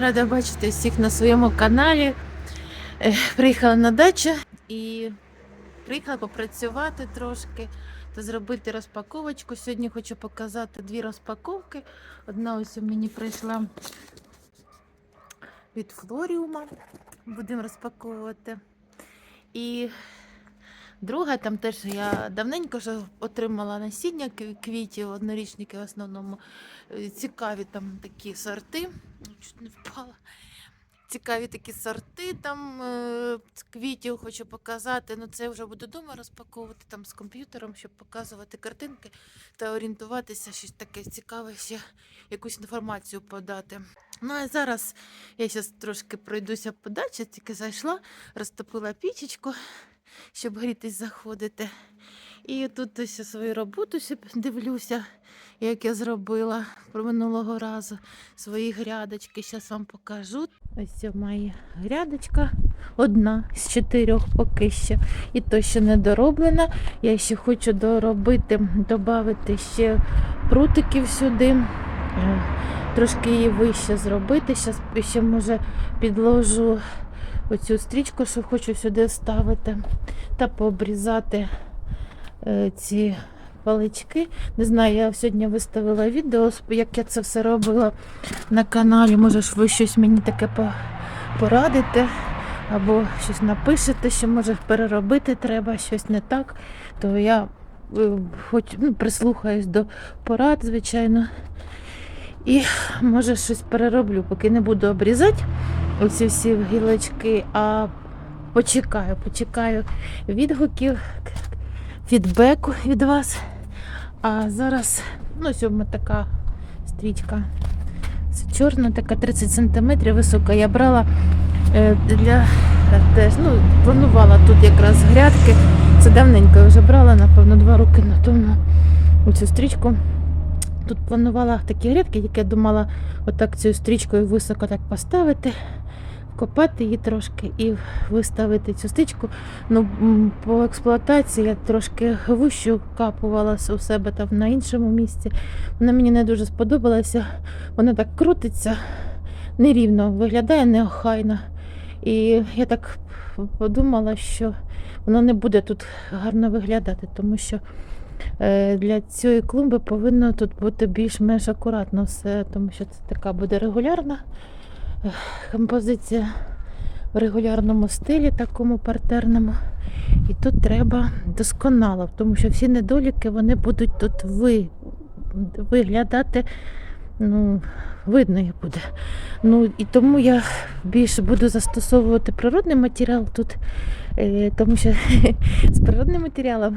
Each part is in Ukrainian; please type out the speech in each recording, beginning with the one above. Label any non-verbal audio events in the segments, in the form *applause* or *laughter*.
Рада бачити всіх на своєму каналі. Е, Приїхала на дачу і приїхала попрацювати трошки та зробити розпаковочку. Сьогодні хочу показати дві розпаковки. Одна ось у мені прийшла від Флоріума. Будемо розпаковувати. І друга, там теж я давненько вже отримала насіння квітів, однорічники в основному. Е, Цікаві там такі сорти. Чуть не впала. Цікаві такі сорти там е, квітів хочу показати. Ну це я вже буду вдома розпаковувати там з комп'ютером, щоб показувати картинки та орієнтуватися, щось таке цікаве, ще якусь інформацію подати. Ну а зараз я зараз трошки пройдуся по дачі, тільки зайшла, розтопила пічечку, щоб грітись заходити. І тут ось свою роботу дивлюся, як я зробила про минулого разу свої грядочки. Зараз вам покажу. Ось моя грядочка, одна з чотирьох поки що. І то ще не дороблена. Я ще хочу доробити, додати ще прутиків сюди. Трошки її вище зробити. Зараз ще може підложу оцю стрічку, що хочу сюди вставити, та пообрізати е, ці палички. Не знаю, я сьогодні виставила відео, як я це все робила на каналі. Може ви щось мені таке порадите. Або щось напишете, що може переробити треба, щось не так, то я е, хоч ну, прислухаюсь до порад, звичайно. І може щось перероблю, поки не буду обрізати оці всі гілочки, а почекаю, почекаю відгуків, фідбеку від вас. А зараз, ну, сьома така стрічка. Чорна, така 30 см висока. Я брала е, для теж, ну, планувала тут якраз грядки. Це давненько вже брала, напевно, два роки на тому цю стрічку. Тут планувала такі грядки, які я думала отак цією стрічкою високо так поставити, вкопати її трошки і виставити цю стрічку. Ну, по експлуатації я трошки вущу капувала у себе там на іншому місці. Вона мені не дуже сподобалася. Вона так крутиться нерівно, виглядає неохайно. І я так подумала, що воно не буде тут гарно виглядати, тому що для цієї клумби повинно тут бути більш-менш акуратно все, тому що це така буде регулярна е, композиція в регулярному стилі, такому партерному. І тут треба досконало, тому що всі недоліки вони будуть тут ви, виглядати. Ну, видно їх буде. Ну і тому я більше буду застосовувати природний матеріал тут, е, тому що *laughs* з природним матеріалом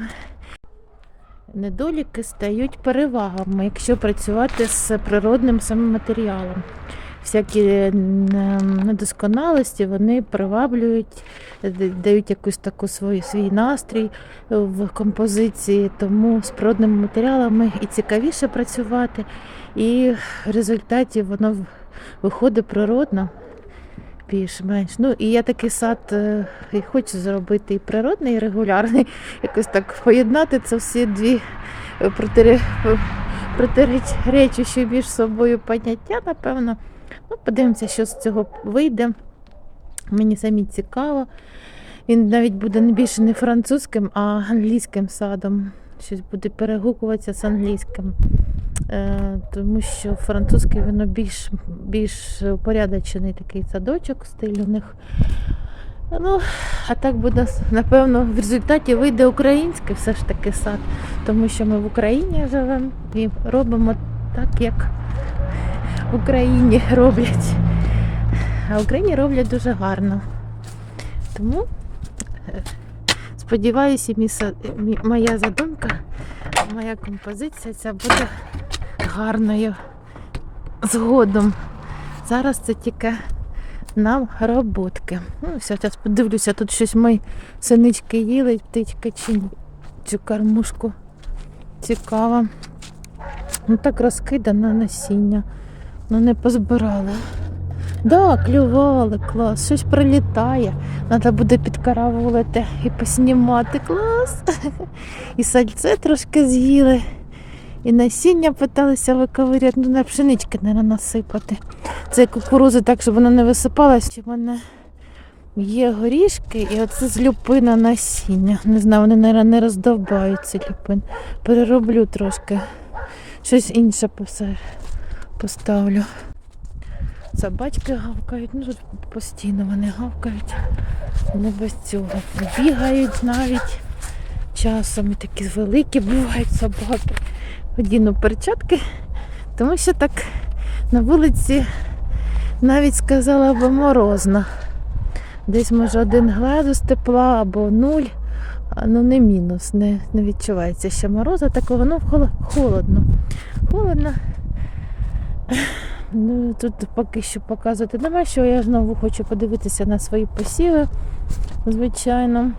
недоліки стають перевагами, якщо працювати з природним самим матеріалом. Всякі недосконалості вони приваблюють, дають якусь таку свою, свій настрій в композиції, тому з природними матеріалами і цікавіше працювати, і в результаті воно виходить природно більш-менш. Ну і я такий сад е, і хочу зробити і природний, і регулярний. *laughs* Якось так поєднати це всі дві е, протире- е, протиречущі між собою поняття, напевно. Ну, подивимося, що з цього вийде. Мені самі цікаво. Він навіть буде не більше не французьким, а англійським садом. Щось буде перегукуватися з англійським. Е, тому що французький воно більш, більш упорядочений такий садочок, стиль у них. Ну, а так буде, напевно, в результаті вийде український все ж таки сад, тому що ми в Україні живемо і робимо так, як в Україні роблять. А в Україні роблять дуже гарно. Тому е, сподіваюся, моя задумка, моя композиція ця буде гарною згодом. Зараз це тільки нам роботки. Ну, зараз подивлюся, тут щось мої синички їли, птички чи цю кормушку. Цікаво. Ну так розкидано насіння. Ну не позбирали. Да, клювали, клас, щось прилітає. Треба буде підкаравувати і поснімати. Клас. *laughs* І сальце трошки з'їли. І насіння питалися виковиряти, ну на пшенички, мабуть, насипати. Це кукурузи так, щоб вона не висипалась. У мене є горішки, і оце з люпина насіння. Не знаю, вони наверно, не роздовбають ці люпин. Перероблю трошки. Щось інше поставлю. Собачки гавкають, ну постійно вони гавкають. Не без цього. Бігають навіть часом і такі великі бувають собаки. Одіну перчатки, тому що так на вулиці навіть сказала би морозно. Десь може один градус тепла або нуль, ну не мінус, не, не відчувається ще морозу такого, ну холодно. Холодно. *clears throat* Ну, тут поки що показувати нема що. Я знову хочу подивитися на свої посіви, звичайно,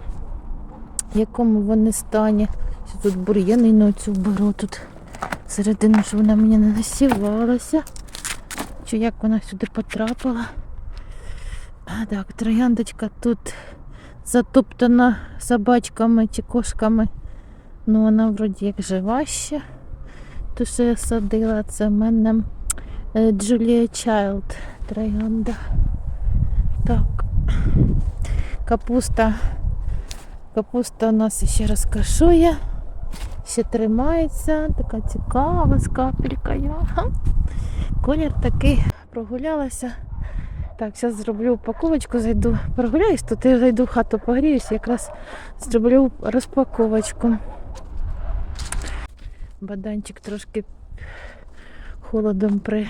в якому вони стані. Тут бур'яни на цю беру тут середину, щоб вона мені не насівалася. Чи як вона сюди потрапила. А, так, трояндочка тут затоптана собачками чи кошками. Ну, вона вроді як жива ще. То, що я садила, це в мене е, Джулія Чайлд троянда. Так. Капуста. Капуста у нас ще розкашує. Ще тримається. Така цікава. Ага. Колір такий прогулялася. Так, зараз зроблю упаковочку, зайду, прогуляюсь, тут я зайду в хату погріюсь, якраз зроблю розпаковочку. Баданчик трошки холодом при,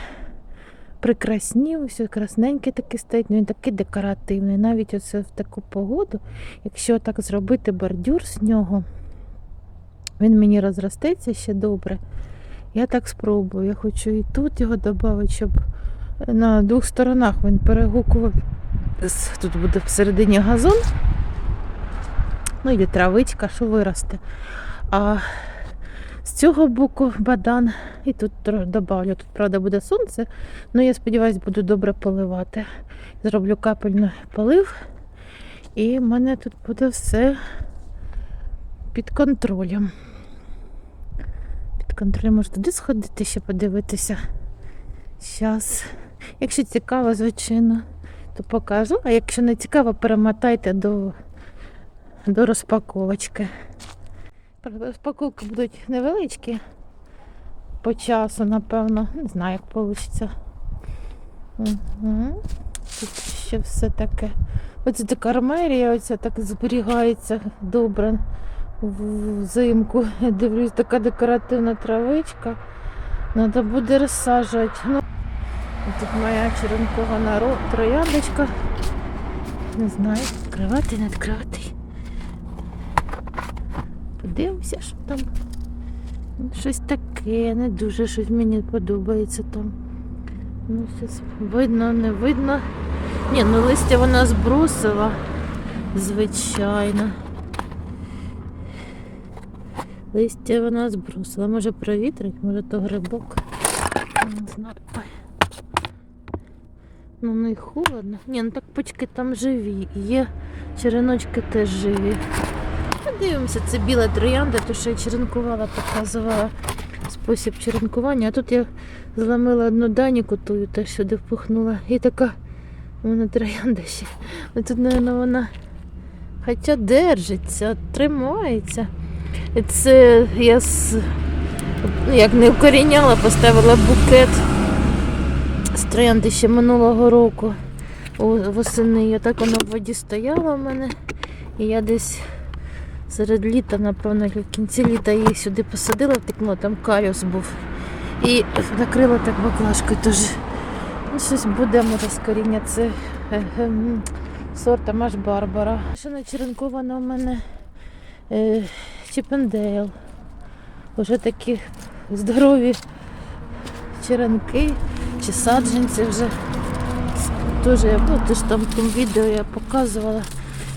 прикраснів, все красненький такий стоїть, ну він такий декоративний. Навіть оце в таку погоду, якщо так зробити бордюр з нього, він мені розростеться ще добре. Я так спробую. Я хочу і тут його додати, щоб на двох сторонах він перегукував. Тут буде всередині газон, ну і травичка, що виросте. А з цього боку бадан, і тут добавлю. Тут, правда, буде сонце, але я сподіваюся, буду добре поливати. Зроблю капельний полив, і в мене тут буде все під контролем. Під контролем можу туди сходити, ще подивитися. Зараз. Якщо цікаво, звичайно, то покажу. А якщо не цікаво, перемотайте до, до розпаковочки. Розпаковки будуть невеличкі по часу, напевно. Не знаю, як вийде. Угу. Тут ще все таке. Оце така армерія, оця так зберігається добре взимку. Я дивлюсь, така декоративна травичка. Треба буде розсаджувати. Ну, тут моя черенкова ро- трояндочка. Не знаю, відкривати, не відкривати. Подивимося, що там. Щось таке, не дуже щось мені подобається там. Ну, щось видно, не видно. Ні, ну листя вона збросила, звичайно. Листя вона збросила. Може провітрить, може то грибок. Не знаю. Ну не холодно. Ні, ну так почки там живі. Є череночки теж живі. Подивимося, це біла троянда, то що я черенкувала, показувала спосіб черенкування. А тут я зламила одну даніку тую, та сюди впухнула. І така мене троянда ще. Ну тут, мабуть, вона хоча держиться, тримається. Це я як не вкоріняла, поставила букет з троянди ще минулого року. Восени. І так воно в воді стояло в мене. І я десь серед літа, напевно, в кінці літа її сюди посадила, втекнула, там каріус був. І накрила так баклажкою. Тож ну, щось буде, може, з коріння. Це е, е, сорт Маш Барбара. Ще начеренкована у мене е, Чіпендейл. Уже такі здорові черенки чи саджанці вже. Теж, я- ну, теж там в тому відео я показувала.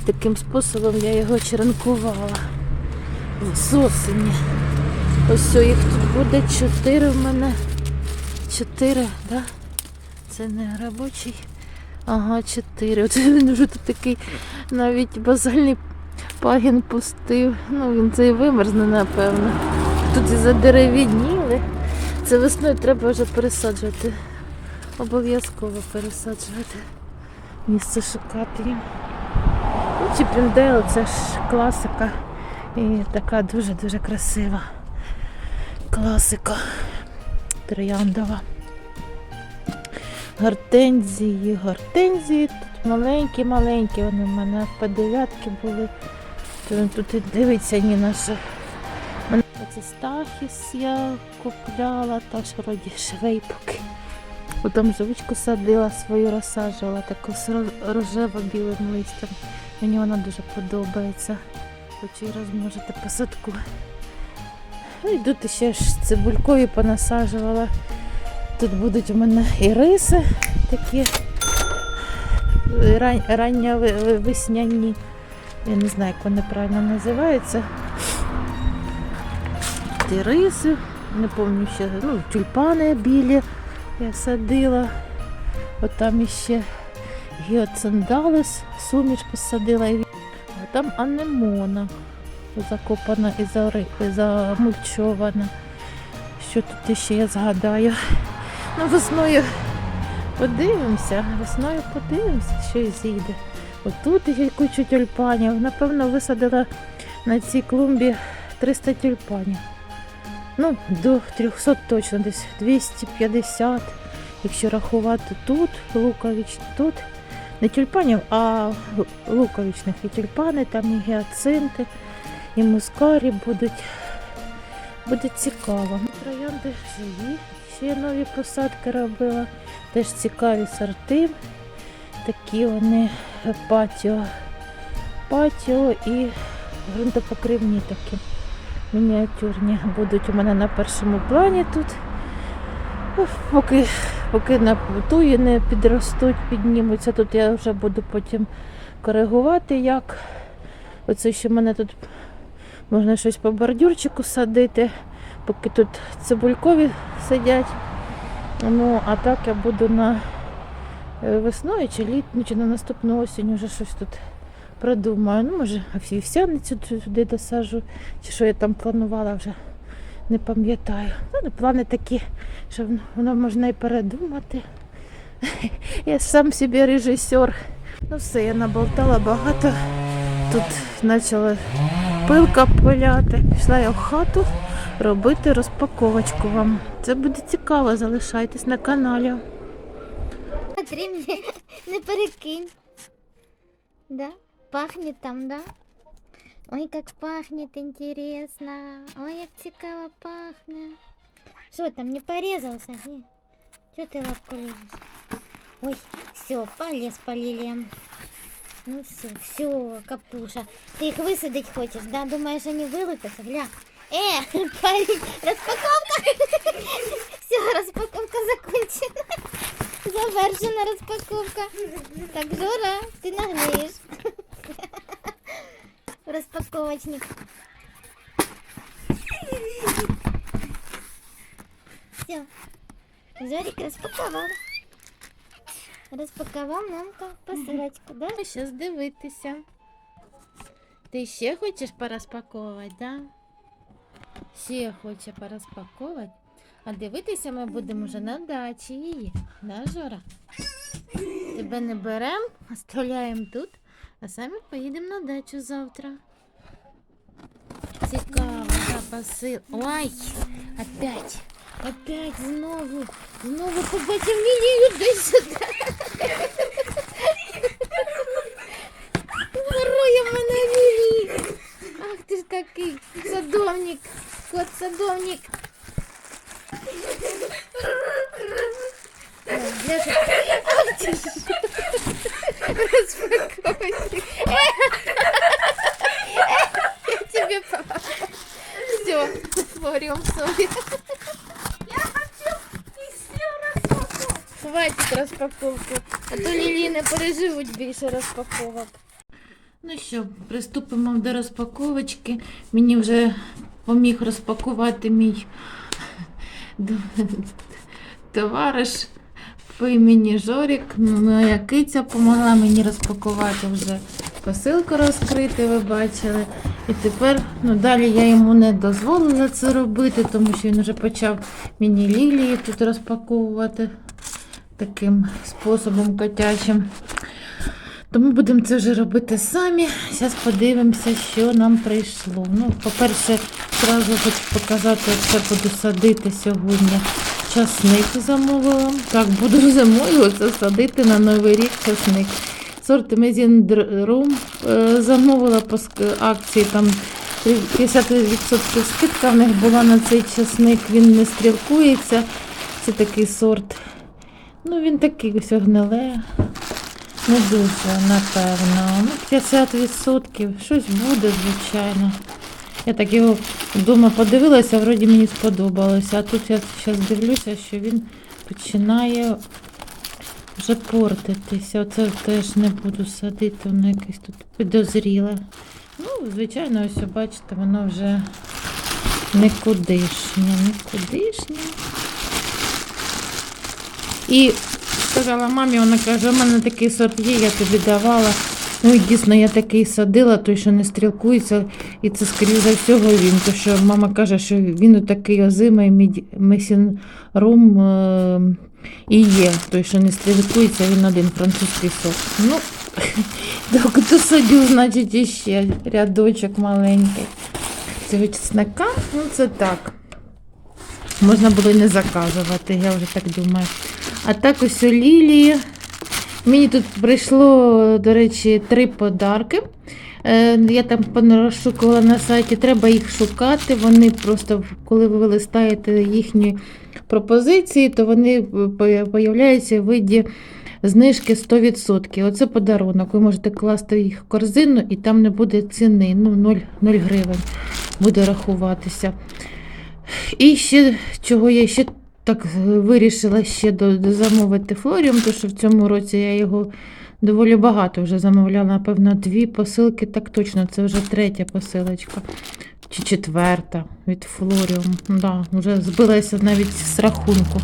Таким способом я його черенкувала з осені. Ось їх тут буде чотири в мене. Чотири, да? Це не робочий. Ага, чотири. От він вже тут такий навіть базальний пагін пустив. Ну він цей вимерзне, напевно. Тут і задеревідніли. Це весною треба вже пересаджувати. обов'язково пересаджувати. Місце шукати. Ну, Чіпіндейл це ж класика. І така дуже-дуже красива класика трояндова. Гортензії, гортензії тут маленькі-маленькі, вони в мене по дев'ятки були. Тут і дивиться ні на що. Мене Оце стахіс я купляла, теж вроді швей поки. Потім живичку садила, свою розсаджувала таку з рожево-білим листям. Мені вона дуже подобається. Хочу і розмножити посадку. Ну, і тут ще ж цибулькові понасаджувала. Тут будуть у мене і риси такі ран, рання ви- ви- весняні. Я не знаю, як вони правильно називаються. Ті риси, не пам'ятаю ще, ну, тюльпани білі я садила. От там іще гіоцендалис, суміш посадила. А там анемона закопана і замульчована. Що тут ще я згадаю? Ну, весною подивимося, весною подивимося, що зійде. Отут є кучу тюльпанів. Напевно, висадила на цій клумбі 300 тюльпанів. Ну, до 300 точно, десь 250, якщо рахувати тут, лукович, тут. Не тюльпанів, а лу- луковичних і тюльпани, там і гіацинти, і мускарі будуть. Буде цікаво. Троянди живі, ще нові посадки робила. Теж цікаві сорти. Такі вони патіо, патіо і ґрунтопокривні такі мініатюрні будуть у мене на першому плані тут. Поки, поки на туї не підростуть, піднімуться. Тут я вже буду потім коригувати, як. Оце ще в мене тут можна щось по бордюрчику садити, поки тут цибулькові сидять. Ну, а так я буду на весною чи літню, чи на наступну осінь вже щось тут продумаю. Ну, може, овсяницю туди досажу, чи що я там планувала вже не пам'ятаю. Ну, ну, плани такі, що воно можна і передумати. *laughs* Я сам собі режисер. Ну все, я наболтала багато. Тут почала пилка пиляти. Пішла я в хату робити розпаковочку вам. Це буде цікаво, залишайтесь на каналі. Смотри мне, не перекинь. Да? Пахнет там, да? Ой, как пахнет интересно. Ой, як цікаво пахнет. Что там, не порезался? Не. Что ты лапку? Ой, все, полез по лилиям. Ну все, все, капуша. Ты их высадить хочешь, да? Думаешь, они вылупятся? Гля. Э, *laughs* парень, распаковка. *laughs* Все, распаковка закончена. Завершена розпаковка. Так, Жора, ти нагниєш. Розпаковочник. Все. Жорик розпакував. Розпакував нам посилочку, да? Зараз дивитися. Ти ще хочеш порозпаковувати, да? Ще хоче порозпаковувати. А дивитися ми будемо вже на дачі. Да, Жора? Тебе не беремо, оставляємо тут, а самі поїдемо на дачу завтра. Цікаво, да, посил. Ой, опять, опять знову, знову побачив Лілію десь сюди. Ворує мене Лілі. Ах ти ж такий садовник, кот садовник. Распаковочник. Я тебе помогу. Все, творим собі. Хватить розпаковку, а то Лілі не переживуть більше розпаковок. Ну що, приступимо до розпаковочки. Мені вже поміг розпакувати мій товариш по імені Жорік. Моя киця допомогла мені розпакувати вже посилку розкрити, ви бачили. І тепер ну, далі я йому не дозволила це робити, тому що він вже почав мені лілії тут розпаковувати. таким способом котячим. Тому будемо це вже робити самі. Зараз подивимося, що нам прийшло. Ну, по-перше, одразу хочу показати, як це буду садити сьогодні. Часник замовила. Так, буду зимою це садити на Новий рік часник. Сорт Мезіндрум е, замовила по акції там 50% скидка в них була на цей часник, він не стрілкується. Це такий сорт. Ну, він такий ось гниле. Не дуже, напевно. Ну, 50%. Щось буде, звичайно. Я так його вдома подивилася, вроді мені сподобалося. А тут я зараз дивлюся, що він починає вже портитися. Оце теж не буду садити, воно якесь тут підозріле. Ну, звичайно, ось бачите, воно вже никудишнє, никудишнє. І сказала мамі, вона каже, у мене такий сорт є, я тобі давала. Ну і дійсно я такий садила, той, що не стрілкується, і це, скоріше за всього, він. Тому що мама каже, що він такий озимий месінрум е- і є. Той, що не стрілкується, він один французький сорт. Ну, *laughs* доки досадю, значить, іще рядочок маленький. Цього чеснока, ну це так. Можна було і не заказувати, я вже так думаю. А так ось у Лілії. Мені тут прийшло, до речі, три подарки. Е, Я там понарозшукувала на сайті, треба їх шукати. Вони просто, коли ви листаєте їхні пропозиції, то вони по- появляються в виді знижки 100%. Оце подарунок. Ви можете класти їх в корзину і там не буде ціни. Ну, 0, 0 гривень буде рахуватися. І ще чого я ще так е, вирішила ще замовити флоріум, тому що в цьому році я його доволі багато вже замовляла, напевно, дві посилки, так точно, це вже третя посилочка. Чи четверта від флоріум. Да, вже збилася навіть з рахунку.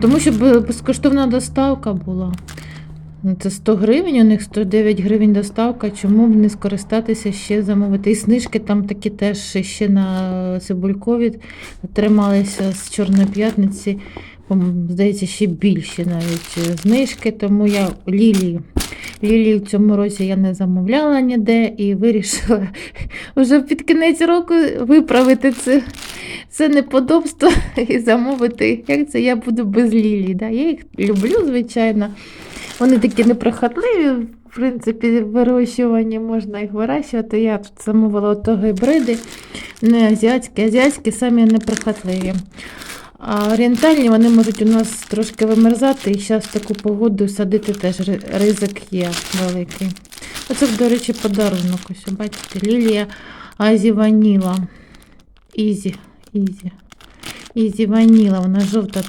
Тому що безкоштовна доставка була. Ну, Це 100 гривень, у них 109 гривень доставка. Чому б не скористатися ще замовити? І знижки там такі теж ще на цибулькові трималися з Чорної п'ятниці. Здається, ще більші навіть знижки, тому я лілії. Лілії в цьому році я не замовляла ніде і вирішила *laughs* вже під кінець року виправити це, це неподобство *laughs* і замовити. Як це я буду без лілій. Да? Я їх люблю, звичайно. Вони такі неприхотливі, в принципі, вирощування можна їх вирощувати. Я замовила ото гібриди, не азіатські, азіатські самі неприхотливі. А орієнтальні вони можуть у нас трошки вимерзати, і зараз таку погоду садити теж ризик є великий. Оце, до речі, подарунок. Ось, бачите, лілія Азі Ваніла. Ізі, Ізі. Ізі Ваніла, вона жовта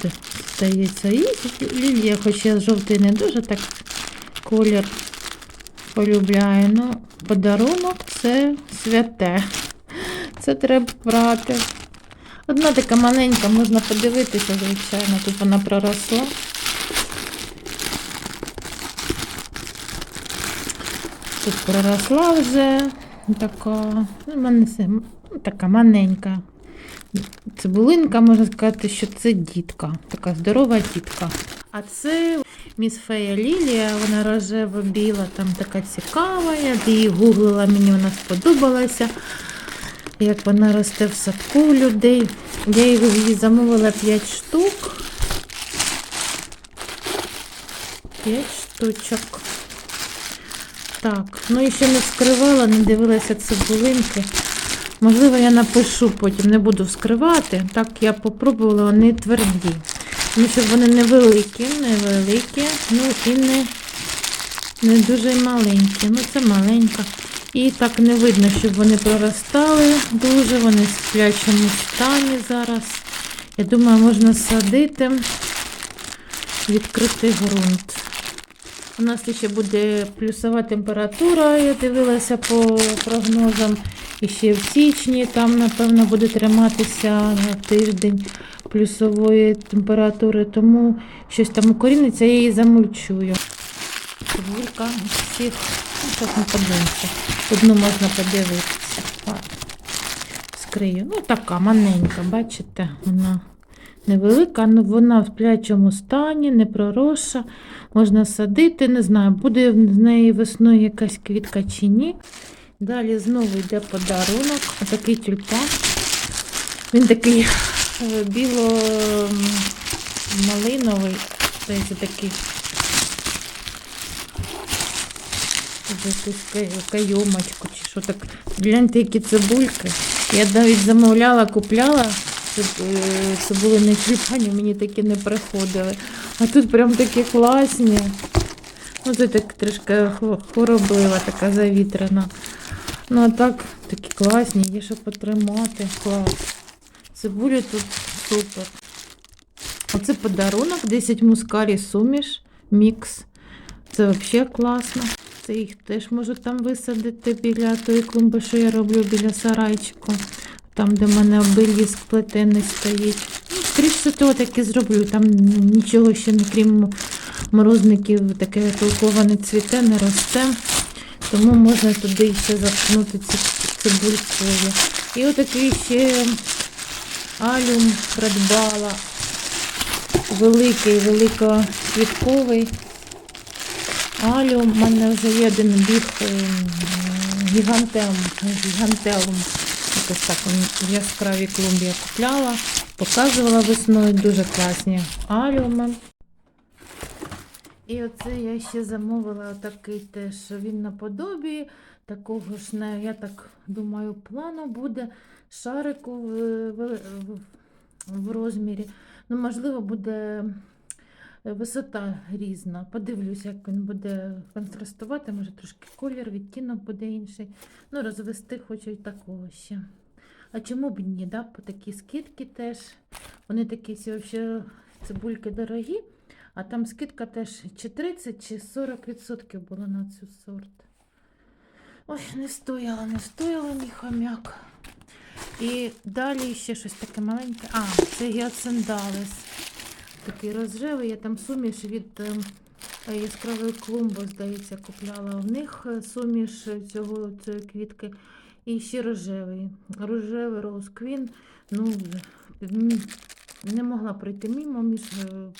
здається. Ізі лілія, хоч я жовтий не дуже так колір полюбляю. Ну, подарунок це святе. Це треба брати. Одна така маленька, можна подивитися, звичайно, тут вона проросла. Тут проросла вже така, ну, ну, така маленька. Цибулинка, можна сказати, що це дітка, така здорова дітка. А це міс Фея Лілія, вона рожево-біла, там така цікава. Я її гуглила, мені вона сподобалася. Як вона росте в садку у людей. Я її замовила 5 штук. 5 штучок. Так, ну і ще не вскривала, не дивилася цибулинки. Можливо, я напишу потім, не буду вскривати. Так я попробувала, вони тверді. Тому що вони невеликі, невеликі, ну і не, не дуже маленькі. Ну, це маленька. І так не видно, щоб вони проростали дуже, вони в сплячому стані зараз. Я думаю, можна садити відкритий ґрунт. У нас ще буде плюсова температура, я дивилася по прогнозам. І ще в січні там, напевно, буде триматися на тиждень плюсової температури, тому щось там укоріниться, я її замульчую. Цибулька всіх. Ну, подивимося. Одну можна подивитися. Скрию. Ну, така маленька, бачите, вона невелика, але вона в сплячому стані, не проросша. Можна садити, не знаю, буде в неї весною якась квітка чи ні. Далі знову йде подарунок, отакий тюльпан. Він такий е, біло-малиновий, здається, такий. Якусь кайомочку чи що так. Гляньте, які цибульки. Я навіть замовляла, купляла е, цибулини тюльпанів, мені такі не приходили. А тут прям такі класні. Ну, це так трішки хво- хвороблива, така завітряна. Ну, а так, такі класні, є що потримати. Клас. Цибулі тут супер. Оце подарунок, 10 мускарі суміш, мікс. Це взагалі класно. Це їх теж можу там висадити біля тої клумби, що я роблю біля сарайчику. Там, де в мене обеліск плетений стоїть. Ну, скоріше того, так і зроблю. Там нічого ще не крім морозників, таке толковане цвіте, не росте. Тому можна туди ще заткнути ці цибулькою. І отакий ще алюм придбала. Великий, великоквітковий. Алюм. У мене вже є один біг гігантем, гігантелум. Якось так яскравій клумбі я купляла. Показувала весною дуже класні алюми. І оце я ще замовила такий теж. Він наподобі такого ж, не, я так думаю, плану буде шарику в, в, в, розмірі. Ну, можливо, буде висота різна. Подивлюсь, як він буде контрастувати. Може, трошки колір, відтінок буде інший. Ну, розвести хочу і такого ще. А чому б ні? Да? По такі скидки теж. Вони такі всі вообще цибульки дорогі. А там скидка теж чи 30, чи 40% була на цю сорт. Ой, не стояла, не стояла мій хомяк. І далі ще щось таке маленьке. А, це гіациндалес. Такий розжевий. Я там суміш від е, яскравої клумби, здається, купляла. В них е, суміш цього цієї квітки. І ще рожевий. Рожевий роуз квін. Ну, не могла пройти мимо між е,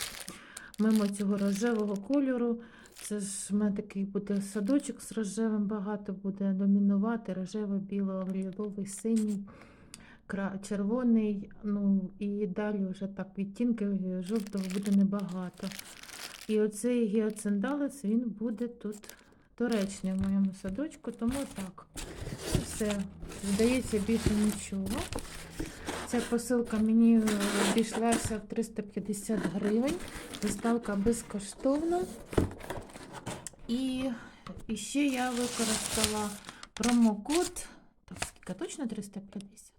мимо цього рожевого кольору. Це ж в мене такий буде садочок з рожевим, багато буде домінувати. Рожевий, біло-ліловий, синій, червоний. Ну і далі вже так відтінки жовтого буде небагато. І оцей гіациндалець, він буде тут доречний в моєму садочку, тому так. Все, здається, більше нічого. Ця посилка мені е, обійшлася в 350 гривень. Доставка безкоштовна. І, і ще я використала промокод. Так, скільки точно 350?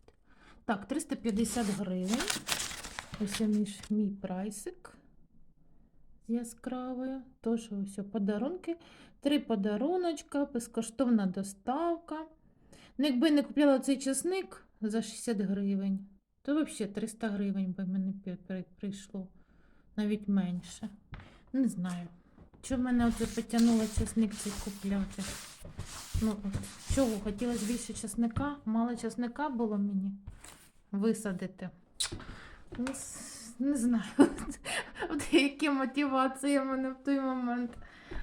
Так, 350 гривень. Ось мій, ж- мій прайсик яскравою. Тож ось подарунки. Три подаруночка, безкоштовна доставка. Ну, якби не купляла цей часник за 60 гривень, то взагалі 300 гривень би мені прийшло. Навіть менше. Не знаю. Чого мене оце потягнуло часник цей купляти? Ну, от, чого? Хотілося більше часника? Мало часника було мені висадити. Ну, не знаю, *laughs* от які мотивації мене в той момент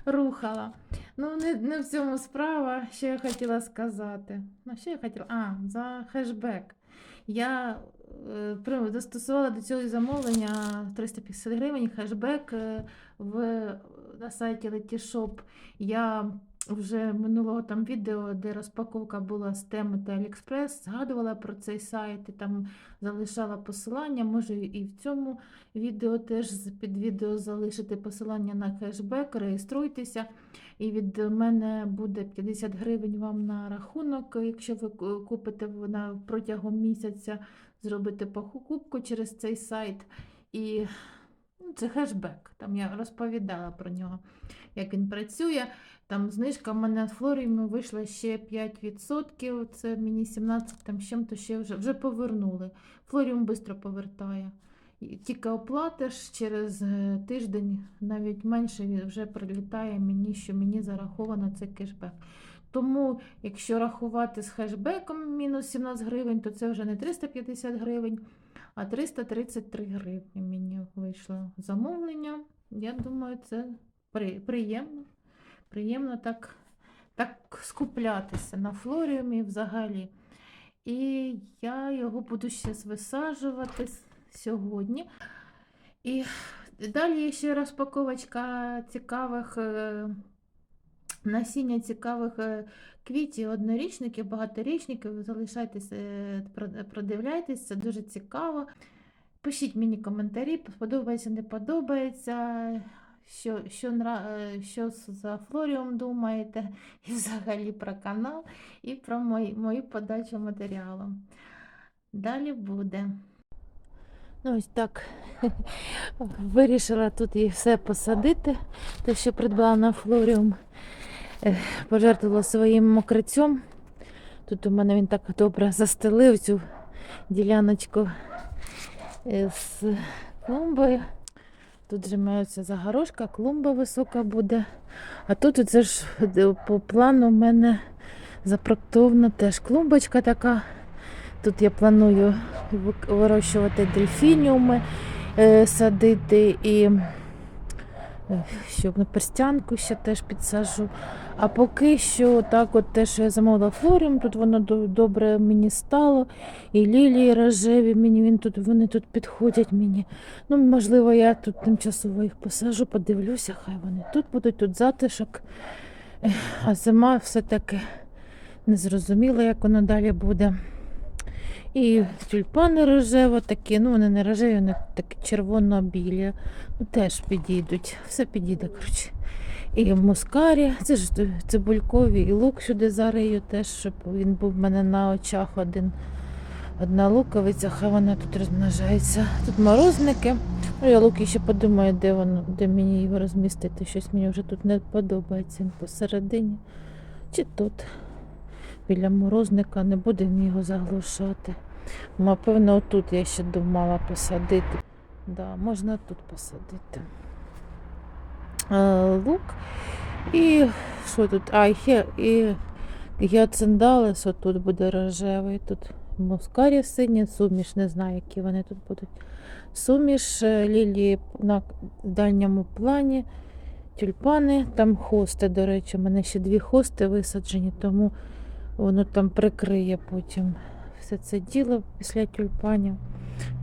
рухала. Ну, не, не в цьому справа, що я хотіла сказати. Ну, що я хотіла? А, за хешбек. Я е, застосувала до цього замовлення 350 гривень хешбек е, в, на сайті Letishop. Я вже минулого там відео, де розпаковка була з теми та Аліекспрес, згадувала про цей сайт і там залишала посилання. Можу і в цьому відео теж під відео залишити посилання на хешбек. Реєструйтеся. І від мене буде 50 гривень вам на рахунок, якщо ви купите в- на протягом місяця, зробите покупку через цей сайт. І ну, це хешбек. Там я розповідала про нього, як він працює. Там знижка в мене з Флоріуму вийшла ще 5%. Це мені 17 там чим-то ще вже, вже повернули. Флоріум швидко повертає. Тільки оплатиш через е, тиждень, навіть менше вже прилітає мені, що мені зараховано цей кешбек. Тому, якщо рахувати з хешбеком мінус 17 гривень, то це вже не 350 гривень, А 333 гривні мені вийшло замовлення. Я думаю, це при, приємно. Приємно так, так скуплятися на флоріумі взагалі. І я його буду ще висаджувати сьогодні. І далі ще розпаковочка цікавих е, насіння цікавих е, квітів, однорічників, багаторічників. Залишайтеся, е, продивляйтесь, це дуже цікаво. Пишіть мені коментарі, подобається, не подобається. Що, що, що за флоріум думаєте, і взагалі про канал, і про мої, мою подачу матеріалу. Далі буде. Ну, ось так. *laughs* Вирішила тут і все посадити, те, що придбала на флоріум. Пожертвувала своїм мокрицем. Тут у мене він так добре застелив цю діляночку е, з клумбою. Тут же мається загорожка, клумба висока буде. А тут це ж е, по плану в мене запроектована теж клумбочка така. Тут я планую вирощувати дельфініуми, е, садити і е, щоб на перстянку ще теж підсажу. А поки що так, от те, що я замовила флоріум, тут воно добре мені стало. І лілії рожеві, мені він тут, вони тут підходять мені. Ну, можливо, я тут тимчасово їх посажу, подивлюся, хай вони тут будуть, тут затишок. А зима все-таки не зрозуміла, як воно далі буде. І тюльпани рожево такі, ну вони не рожеві, вони такі червоно-білі. Ну, теж підійдуть. Все підійде, коротше. І мускарі, це ж цибулькові, і лук сюди зарию теж, щоб він був в мене на очах один. Одна луковиця, хай вона тут розмножається. Тут морозники. Ну, я луки ще подумаю, де воно, де мені його розмістити. Щось мені вже тут не подобається Він посередині. Чи тут. Біля морозника не буде він його заглушати. Напевно, отут я ще думала посадити. Да, можна тут посадити. Е, лук. І що тут? А, і гіациндаlis отут буде рожевий. Тут мускарі сині, суміш, не знаю, які вони тут будуть. Суміш, е, лілії на дальньому плані, тюльпани, там хости, до речі, у мене ще дві хости висаджені, тому воно там прикриє потім все це діло після тюльпанів.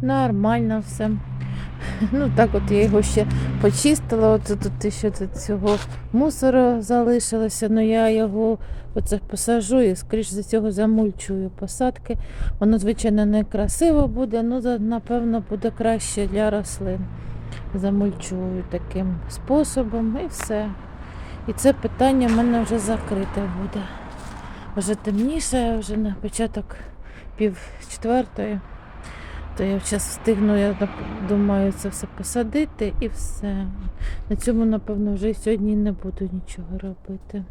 Нормально все. *laughs* Ну так от я його ще почистила. От тут ще цього мусору залишилося. Ну я його оце посажу і, скоріш за цього, замульчую посадки. Воно, звичайно, не красиво буде, ну за- напевно буде краще для рослин. Замульчую таким способом і все. І це питання в мене вже закрите буде. Вже темніше, вже на початок пів четвертої. То я зараз встигну, я думаю, це все посадити і все. На цьому, напевно, вже сьогодні не буду нічого робити.